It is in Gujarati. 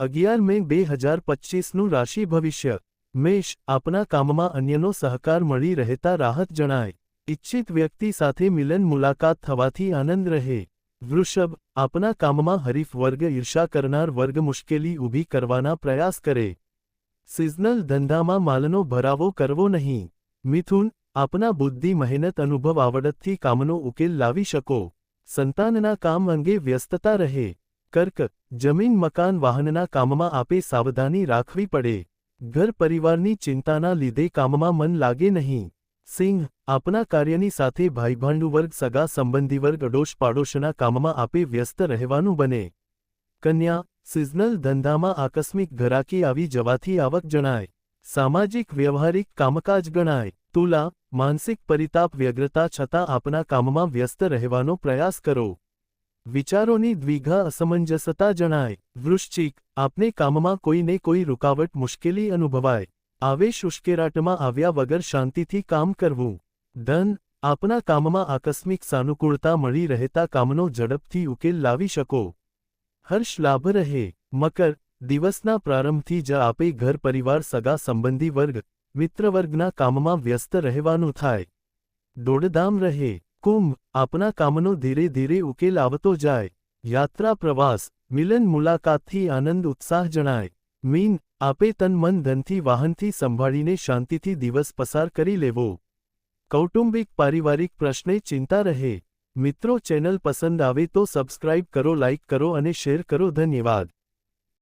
અગિયાર મે બે હજાર પચ્ચીસનું રાશિ ભવિષ્ય. મેષ આપના કામમાં અન્યનો સહકાર મળી રહેતા રાહત જણાય. ઇચ્છિત વ્યક્તિ સાથે મિલન મુલાકાત થવાથી આનંદ રહે. વૃષભ આપના કામમાં હરીફ વર્ગ ઈર્ષા કરનાર વર્ગ મુશ્કેલી ઊભી કરવાના પ્રયાસ કરે. સિઝનલ ધંધામાં માલનો ભરાવો કરવો નહીં. મિથુન આપના બુદ્ધિ મહેનત અનુભવ આવડતથી કામનો ઉકેલ લાવી શકો. સંતાનના કામ અંગે વ્યસ્તતા રહે. કર્ક, જમીન મકાન વાહનના કામમાં આપે સાવધાની રાખવી પડે. ઘર પરિવારની ચિંતાના લીધે કામમાં મન લાગે નહીં. સિંહ, આપના કાર્યની સાથે ભાઈભાંડુ વર્ગ, સગા સંબંધી વર્ગ અડોશ પાડોશના કામમાં આપે વ્યસ્ત રહેવાનું બને. કન્યા, સિઝનલ ધંધામાં આકસ્મિક ઘરાકી આવી જવાથી આવક જણાય. સામાજિક વ્યવહારિક કામકાજ ગણાય. તુલા, માનસિક પરિતાપ, વ્યગ્રતા છતાં આપના કામમાં વ્યસ્ત રહેવાનો પ્રયાસ કરો. વિચારોની દ્વિઘા અસમંજસતા જણાય. વૃશ્ચિક, આપને કામમાં કોઈને કોઈ રૂકાવટ મુશ્કેલી અનુભવાય. આવેશ ઉશ્કેરાટમાં આવ્યા વગર શાંતિથી કામ કરવું. ધન, આપના કામમાં આકસ્મિક સાનુકૂળતા મળી રહેતા કામનો ઝડપથી ઉકેલ લાવી શકો. હર્ષ લાભ રહે. મકર, દિવસના પ્રારંભથી જ આપે ઘર પરિવાર સગા સંબંધી વર્ગ, મિત્રવર્ગના કામમાં વ્યસ્ત રહેવાનું થાય. દોડધામ રહે. કુંભ આપના કામનો ધીરે ધીરે ઉકેલ આવતો જાય. યાત્રા પ્રવાસ, મિલન મુલાકાતથી આનંદ ઉત્સાહ જણાય. મીન, આપે તન મન ધનથી વાહનથી સંભાળીને શાંતિથી દિવસ પસાર કરી લેવો. કૌટુંબિક પારિવારિક પ્રશ્ને ચિંતા રહે. મિત્રો ચેનલ પસંદ આવે તો સબસ્ક્રાઇબ કરો, લાઇક કરો અને શેર કરો. ધન્યવાદ.